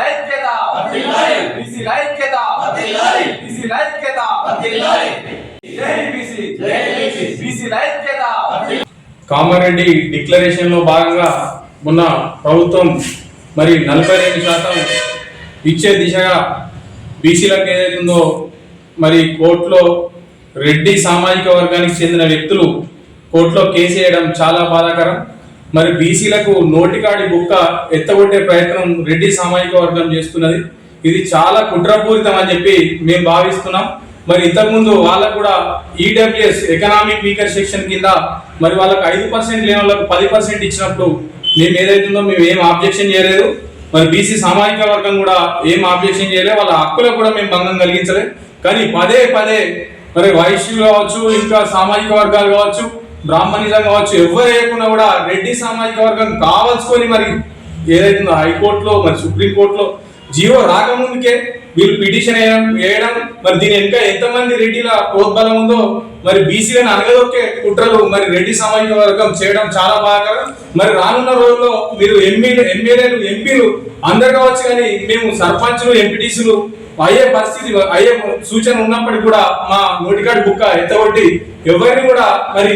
ఐక్యత. బీసీ ఐక్యత. బీసీ ఐక్యత. బీసీ ఐక్యత కామారెడ్డి డిక్లరేషన్లో భాగంగా మొన్న ప్రభుత్వం మరి నలభై రెండు శాతం ఇచ్చే దిశగా బీసీలకు ఏదైతుందో మరి కోర్టులో రెడ్డి సామాజిక వర్గానికి చెందిన వ్యక్తులు కోర్టులో కేసు వేయడం చాలా బాధాకరం. మరి బీసీలకు నోటికాడి బుక్క ఎత్తగొట్టే ప్రయత్నం రెడ్డి సామాజిక వర్గం చేస్తున్నది. ఇది చాలా కుట్రపూరితం అని చెప్పి మేము భావిస్తున్నాం. మరి ఇంతకుముందు వాళ్ళకు కూడా ఈడబ్ల్యూఎస్ ఎకనామిక్ వీకర్ సెక్షన్ కింద మరి వాళ్ళకు ఐదు పర్సెంట్ లేని వాళ్ళకు పది పర్సెంట్ ఇచ్చినప్పుడు మేము ఏదైతుందో మేము ఏం ఆబ్జెక్షన్ చేయలేదు. మరి బీసీ సామాజిక వర్గం కూడా ఏం ఆబ్జెక్షన్ చేయలేదు వాళ్ళ హక్కులకు కూడా మేము భంగం కలిగించలేదు కానీ పదే పదే మరి వైశ్యులు కావచ్చు ఇంకా సామాజిక వర్గాలు కావచ్చు బ్రాహ్మణిజం కావచ్చు ఎవరు లేకుండా కూడా రెడ్డి సామాజిక వర్గం కావాల్సుకొని మరి ఏదైతుందో హైకోర్టులో మరి సుప్రీంకోర్టులో జీవో రాకముందుకే వీళ్ళు పిటిషన్ వేయడం వేయడం మరి దీని వెనుక ఎంతమంది రెడ్డిల ప్రోద్బలం ఉందో మరి బీసీలను అనగదొక్కే కుట్రలు మరి రెడ్డి సామాజిక వర్గం చేయడం చాలా బాగా మరి రానున్న రోజుల్లో మీరు ఎమ్మెల్యే ఎమ్మెల్యేలు ఎంపీలు అందరు కావచ్చు కానీ మేము సర్పంచులు ఎంపీటీసీలు అయ్యే పరిస్థితి అయ్యే సూచన ఉన్నప్పటికీ కూడా మా నోటికాడి బుక్క ఎత్తగొట్టి ఎవరిని కూడా మరి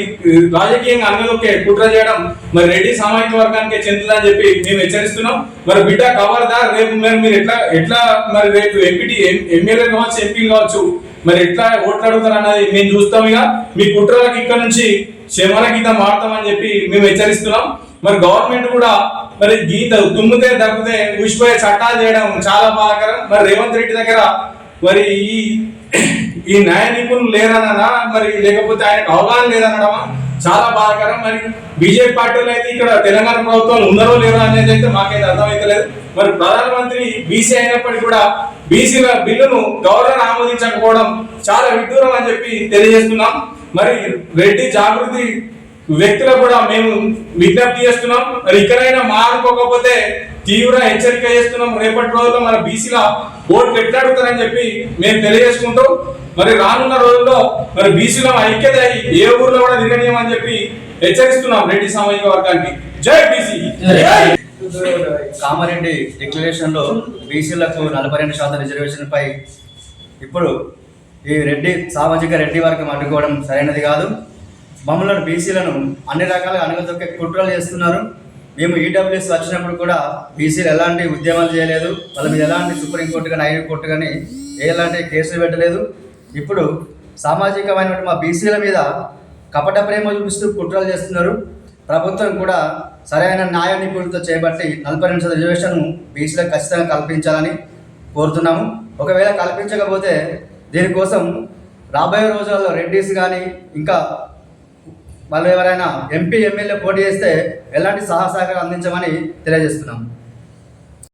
రాజకీయంగా అనగదొక్కే కుట్ర చేయడం మరి రెడ్డి సామాజిక వర్గానికి చెందుతుందని చెప్పి మేము హెచ్చరిస్తున్నాం. మరి బిడ్డ కవర్దార్ రేపు మరి మీరు ఎట్లా ఎట్లా మరి రేపు ఎంపీటీ ఎమ్మెల్యే కావచ్చు ఎంపీలు కావచ్చు మరి ఎట్లా ఓట్లు అడుగుతారు అన్నది మేము చూస్తాం ఇక. మీ కుట్రలకు ఇక్కడ నుంచి శమన గీతం వాడతామని చెప్పి మేము హెచ్చరిస్తున్నాం. మరి గవర్నమెంట్ కూడా మరి గీత తుమ్మితే దక్కితే ఊసిపోయే చట్టాలు చేయడం చాలా బాధాకరం. మరి రేవంత్ రెడ్డి దగ్గర మరి ఈ ఈ న్యాయ నిపుణులు లేరనడా మరి లేకపోతే ఆయనకు అవగాహన లేదనడమా? చాలా బాధాకరం. మరి బీజేపీ పార్టీలో అయితే ఇక్కడ తెలంగాణ ప్రభుత్వం ఉన్నారో లేరో అనేది అయితే మాకైతే అర్థమైతలేదు. మరి ప్రధానమంత్రి బీసీ అయినప్పటికీ కూడా బీసీల బిల్లును గవర్నర్ ఆమోదించకపోవడం చాలా విడ్డూరం అని చెప్పి తెలియజేస్తున్నాం. మరి రెడ్డి జాగృతి వ్యక్తులకు కూడా మేము విజ్ఞప్తి చేస్తున్నాం. మరి ఇక్కడైనా మారుకోకపోతే తీవ్ర హెచ్చరిక చేస్తున్నాం. రేపటి రోజుల్లో మన బీసీల ఓట్లు ఎట్లాడుతారని చెప్పి మేము తెలియజేసుకుంటూ మరి రానున్న రోజుల్లో మరి బీసీల ఐక్యత ఏ ఊర్లో కూడా తిరగనీయమని చెప్పి హెచ్చరిస్తున్నాం రెడ్డి సామాజిక వర్గానికి. జై బీసీ! కామారెడ్డి డిక్లరేషన్లో బీసీలకు నలభై రెండు శాతం రిజర్వేషన్ పై ఇప్పుడు ఈ రెడ్డి సామాజిక రెడ్డి వర్గం అడ్డుకోవడం సరైనది కాదు. మమ్మల్ని బీసీలను అన్ని రకాలుగా అనగదొక్కే కుట్రలు చేస్తున్నారు. మేము ఈడబ్ల్యూఎస్ వచ్చినప్పుడు కూడా బీసీలు ఎలాంటి ఉద్యమాలు చేయలేదు. వాళ్ళ మీద ఎలాంటి సుప్రీంకోర్టు కానీ హైకోర్టు కానీ ఎలాంటి కేసులు పెట్టలేదు. ఇప్పుడు సామాజికమైనటువంటి మా బీసీల మీద కపట ప్రేమ చూపిస్తూ కుట్రలు చేస్తున్నారు. ప్రభుత్వం కూడా సరైన న్యాయ నిపుణులతో చేపట్టి నలభై నిమిషాల రిజర్వేషన్ బీసీలకు ఖచ్చితంగా కల్పించాలని కోరుతున్నాము. ఒకవేళ కల్పించకపోతే దీనికోసం రాబోయే రోజుల్లో రెడ్డీస్ కానీ ఇంకా వాళ్ళు ఎవరైనా ఎంపీ ఎమ్మెల్యే పోటీ చేస్తే ఎలాంటి సహా సహకారం అందించమని తెలియజేస్తున్నాం.